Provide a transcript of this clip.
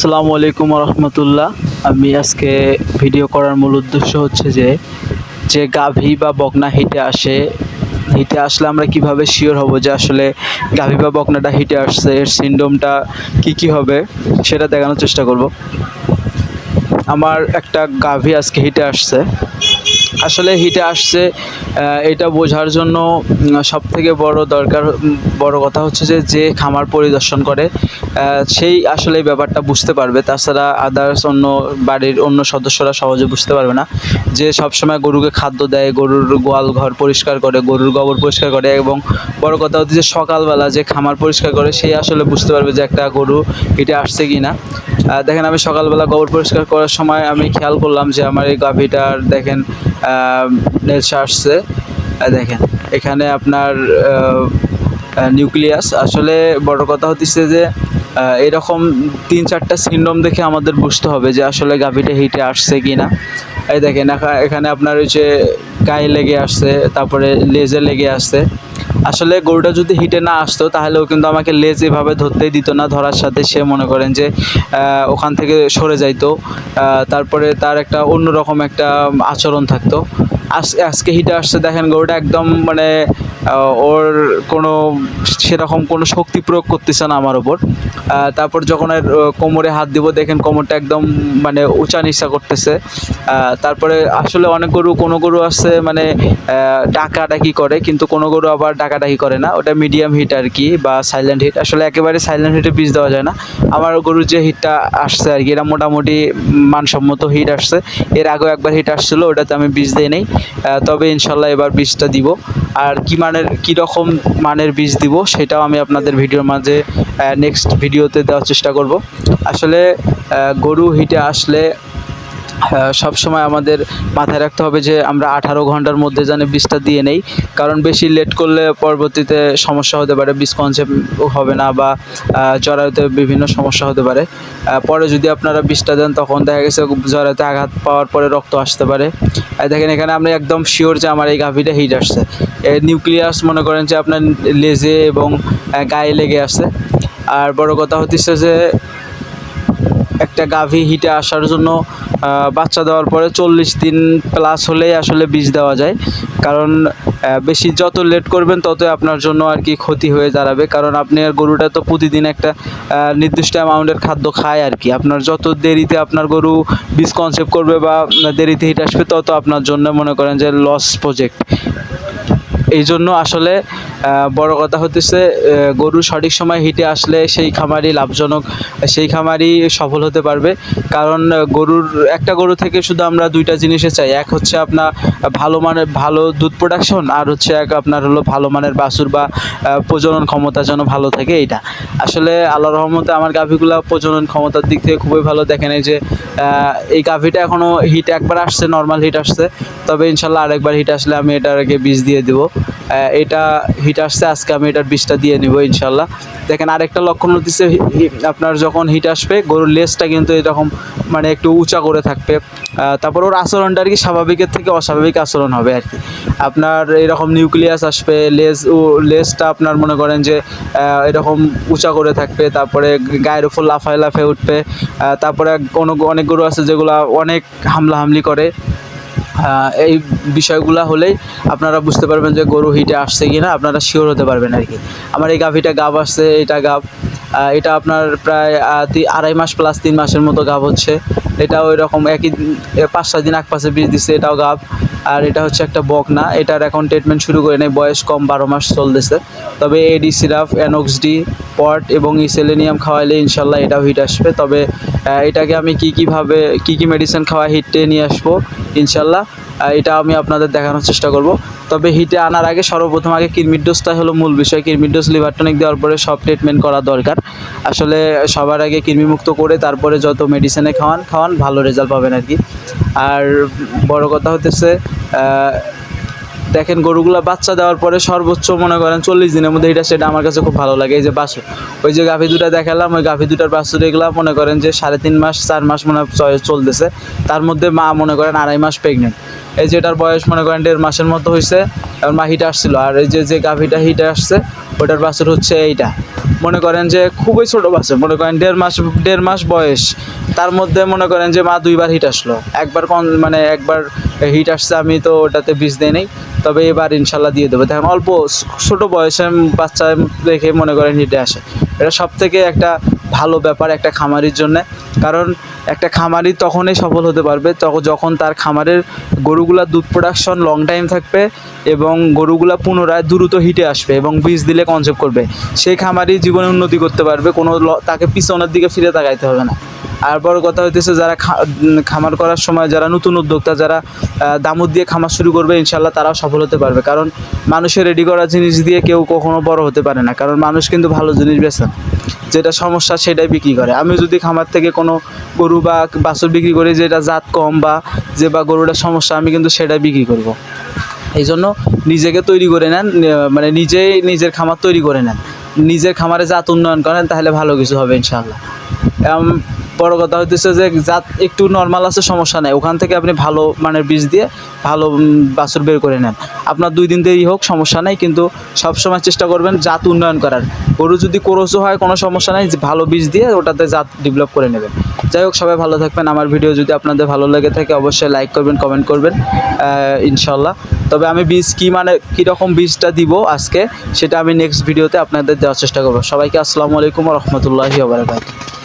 আসসালামু আলাইকুম রহমতুল্লাহ আমি আজকে ভিডিও করার মূল উদ্দেশ্য হচ্ছে যে যে গাভী বা বকনা হিটে আসে, হিটে আসলে আমরা কীভাবে শিওর হব যে আসলে গাভী বা বকনাটা হিটে আসছে, এর সিন্ডোমটা কি কি হবে, সেটা দেখানোর চেষ্টা করব। আমার একটা গাভী আজকে হিটে আসছে। আসলে হিটে আসছে এটা বোঝার জন্য সব থেকে বড় দরকার বড় কথা হচ্ছে যে যে খামার পরিদর্শন করে সেই আসলে ব্যাপারটা বুঝতে পারবে। তাছাড়া আদার্স অন্য বাড়ির অন্য সদস্যরা সহজে বুঝতে পারবে না যে, সবসময় গরুকে খাদ্য দেয়, গরুর গোয়াল ঘর পরিষ্কার করে, গরুর গোবর পরিষ্কার করে এবং বড় কথা হচ্ছে যে, সকালবেলা যে খামার পরিষ্কার করে সেই আসলে বুঝতে পারবে যে, একটা গরু হিটে আসছে কি না দেখেন আমি সকালবেলা গোবর পরিষ্কার করার সময় আমি খেয়াল করলাম যে, আমার এই গাভীটার দেখেন নেলসা আসছে। দেখেন, এখানে আপনার নিউক্লিয়াস। আসলে বড় কথা হতেছে যে এরকম তিন চারটা সিন্ডম দেখে আমাদের বুঝতে হবে যে আসলে গাভীটা হিটে আসছে কি না এই দেখেন এখানে আপনার ওই যে গায়ে লেগে আসছে, তারপরে লেজে লেগে আসছে। আসলে গরুটা যদি হিটে না আসতো তাহলেও কিন্তু আমাকে লেজ এভাবে ধরতেই দিত না। ধরার সাথে সে মনে করেন যে ওখান থেকে সরে যাইতো। তারপরে তার একটা অন্যরকম একটা আচরণ থাকতো। আজ- আজকে হিটে আসছে, দেখেন গরুটা একদম মানে ওর কোনো সেরকম কোনো শক্তি প্রয়োগ করতেছে না আমার ওপর তারপর যখন এর কোমরে হাত দিব, দেখেন কোমরটা একদম মানে উঁচা নিচা করতেছে। তারপরে আসলে অনেক গরু, কোনো গরু আছে মানে ডাকাডাকি করে, কিন্তু কোনো গরু আবার ডাকাডাকি করে না। ওটা মিডিয়াম হিট আর কি বা সাইলেন্ট হিট আসলে একেবারে সাইলেন্ট হিটে বীজ দেওয়া যায় না। আমার গরুর যে হিটটা আসছে আর কি, এটা মোটামুটি মানসম্মত হিট আসছে। এর আগেও একবার হিট আসছিল, ওটাতে আমি বীজ দিই নেই। তবে ইনশাল্লাহ এবার বীজটা দিব। আর কি মানের কীরকম মানের বীজ দিব সেটাও আমি আপনাদের ভিডিওর মাঝে নেক্সট ভিডিওতে দেওয়ার চেষ্টা করব। আসলে গরু হিটে আসলে সব সময় আমাদের মাথায় রাখতে হবে যে আমরা আঠারো ঘণ্টার মধ্যে যেন বীজটা দিয়ে নেই। কারণ বেশি লেট করলে পরবর্তীতে সমস্যা হতে পারে, বীজ কনসেপ্ট হবে না বা জরায়ুতে বিভিন্ন সমস্যা হতে পারে। পরে যদি আপনারা বীজটা দেন, তখন দেখা গেছে জরায়ুতে আঘাত পাওয়ার পরে রক্ত আসতে পারে। দেখেন এখানে আপনি একদম শিওর যে আমার এই গাভীটা হিট আসছে। নিউক্লিয়াস মনে করেন যে আপনার লেজে এবং গায়ে লেগে আসছে আর বড় কথা হচ্ছে যে একটা গাভী হিটে আসার জন্য বাচ্চা দেওয়ার পরে চল্লিশ দিন প্লাস হলেই আসলে বীজ দেওয়া যায়। কারণ বেশি যত লেট করবেন ততই আপনার জন্য আর কি ক্ষতি হয়ে দাঁড়াবে। কারণ আপনি আর গরুটা তো প্রতিদিন একটা নির্দিষ্ট অ্যামাউন্টের খাদ্য খায় আর কি। আপনার যত দেরিতে আপনার গরু বীজ কনসেপ্ট করবে বা দেরিতে হিট আসবে তত আপনার জন্য মনে করেন যে লস প্রজেক্ট এই জন্য আসলে বড় কথা হতেছে গরু সঠিক সময় হিটে আসলে সেই খামারই লাভজনক, সেই খামারই সফল হতে পারবে। কারণ গরুর, একটা গরু থেকে শুধু আমরা দুইটা জিনিসে চাই। এক হচ্ছে আপনার ভালো মানের, ভালো দুধ প্রোডাকশন আর হচ্ছে এক আপনার হলো ভালো মানের বাছুর বা প্রজনন ক্ষমতা যেন ভালো থাকে এইটা। আসলে আল্লাহ রহমতে আমার গাভীগুলো প্রজনন ক্ষমতার দিক থেকে খুবই ভালো। দেখেন এই যে এই গাভীটা এখনও হিট একবার আসছে নর্মাল হিট আসছে। তবে ইনশাল্লাহ আরেকবার হিট আসলে আমি এটাকে বীজ দিয়ে দেবো। এটা হিট আসছে, আজকে আমি এটার বিষটা দিয়ে নিব ইনশাল্লাহ। দেখেন আরেকটা লক্ষণ হচ্ছে হি- হি- আপনার যখন হিট আসবে, গরুর লেজটা কিন্তু এরকম মানে একটু উঁচা করে থাকবে। তারপর ওর আচরণটা আর কি স্বাভাবিকের থেকে অস্বাভাবিক আচরণ হবে আর কি। আপনার এরকম নিউক্লিয়াস আসবে, লেজ ও লেজটা আপনার মনে করেন যে এরকম উঁচা করে থাকবে, তারপরে গায়ের উপর লাফায় লাফায় উঠবে। তারপরে কোনো অনেক গরু আছে যেগুলো অনেক হামলা হামলি করে। এই বিষয়গুলো হলেই আপনারা বুঝতে পারবেন যে গরু হিটে আসছে কি না আপনারা শিওর হতে পারবেন আর কি। আমার এই গাভিটা গাব আসছে, এটা গাব। এটা আপনার প্রায় আড়াই মাস প্লাস তিন মাসের মতো গাব হচ্ছে। এটা ওই রকম একই পাঁচ, সাত দিন পাশে বীজ দিচ্ছে এটাও গাব। আর এটা হচ্ছে একটা বক না এটার এখন ট্রিটমেন্ট শুরু করে নেই, বয়স কম, বারো মাস চলতেছে। তবে এডি সিরাপ অ্যানোক্সডি পট এবং ইসেলেনিয়াম খাওয়াইলে ইনশাল্লাহ এটাও হিট আসবে। তবে এটাকে আমি কী কীভাবে, কী কী মেডিসিন খাওয়া হিটে নিয়ে আসব ইনশাল্লাহ এটা আমি আপনাদের দেখানোর চেষ্টা করব। তবে হিটে আনার আগে সর্বপ্রথম আগে কিরমির ডোজটাই হলো মূল বিষয়। কিরমির ডোজ লিভার টনিক দেওয়ার পরে সব ট্রিটমেন্ট করা দরকার। আসলে সবার আগে কৃমিমুক্ত করে তারপরে যত মেডিসিনে খাওয়ান খাওয়ান, ভালো রেজাল্ট পাবেন আর কি। আর বড় কথা হতেছে দেখেন গরুগুলা বাচ্চা দেওয়ার পরে সর্বোচ্চ মনে করেন চল্লিশ দিনের মধ্যে এটা সেটা আমার কাছে খুব ভালো লাগে। এই যে বাছুর ওই যে গাভী দুটা দেখালাম, ওই গাভী দুটার বাছুর এগুলা মনে করেন যে সাড়ে তিন মাস, চার মাস মনে হয় চলতেছে। তার মধ্যে মা মনে করেন আড়াই মাস প্রেগনেন্ট এই যে এটার বয়স মনে করেন দেড় মাসের মতো হয়েছে আর মা হিটে আসছিল। আর এই যে যে গাভীটা হিটে আসছে, ওটার বাছুর হচ্ছে এইটা। মনে করেন যে খুবই ছোট বাচ্চা মনে করেন দেড় মাস দেড় মাস বয়স। তার মধ্যে মনে করেন যে মা দুইবার হিট আসলো। একবার কন মানে একবার হিট আসছে, আমি তো ওটাতে বীজ দিই নাই। তবে এবার ইনশাল্লাহ দিয়ে দেবো। দেখেন, অল্প ছোটো বয়সে বাচ্চা দেখে মনে করেন হিটে আসে। এটা সব থেকে একটা ভালো ব্যাপার একটা খামারির জন্য। কারণ একটা খামারি তখনই সফল হতে পারবে তখন যখন তার খামারের গরুগুলা দুধ প্রোডাকশন লং টাইম থাকবে এবং গরুগুলা পুনরায় দ্রুত হিটে আসবে এবং বীজ দিলে কনসেপ্ট করবে। সেই খামারি জীবনে উন্নতি করতে পারবে, কোনো তাকে পিছনের দিকে ফিরে তাকাইতে হবে না। আর বড় কথা হইতেছে যারা খামার করার সময় যারা নতুন উদ্যোক্তা যারা দামুদ দিয়ে খামার শুরু করবে ইনশাল্লাহ তারাও সফল হতে পারবে। কারণ মানুষের রেডি করা জিনিস দিয়ে কেউ কখনো বড় হতে পারে না। কারণ মানুষ কিন্তু ভালো জিনিস বেছে যেটা সমস্যা সেটাই বিক্রি করে। আমি যদি খামার থেকে কোনো গরু বা বাছুর বিক্রি করি যেটা জাত কম বা যে বা গরুটার সমস্যা আমি কিন্তু সেটাই বিক্রি করব। এই জন্য নিজেকে তৈরি করে নেন মানে নিজেই নিজের খামার তৈরি করে নেন। নিজের খামারে জাত উন্নয়ন করেন তাহলে ভালো কিছু হবে ইনশাল্লাহ এম, বড় কথা হইতেছে যে জাত একটু নর্মাল আছে, সমস্যা নাই। ওখান থেকে আপনি ভালো মানের বীজ দিয়ে ভালো বাছুর বের করে নেন। আপনার দুই দিন দেরি হোক, সমস্যা নাই, কিন্তু সবসময় চেষ্টা করবেন জাত উন্নয়ন করার। গরু যদি কোরসও হয়, কোনো সমস্যা নাই ভালো বীজ দিয়ে ওটাতে জাত ডেভেলপ করে নেবেন। যাই হোক, সবাই ভালো থাকবেন। আমার ভিডিও যদি আপনাদের ভালো লেগে থাকে, অবশ্যই লাইক করবেন কমেন্ট করবেন ইনশাল্লাহ তবে আমি বীজ কী মানে কীরকম বীজটা দিব আজকে, সেটা আমি নেক্সট ভিডিওতে আপনাদের দেওয়ার চেষ্টা করব। সবাইকে আসসালামু আলাইকুম রহমতুল্লাহি ওবরাকাতুহ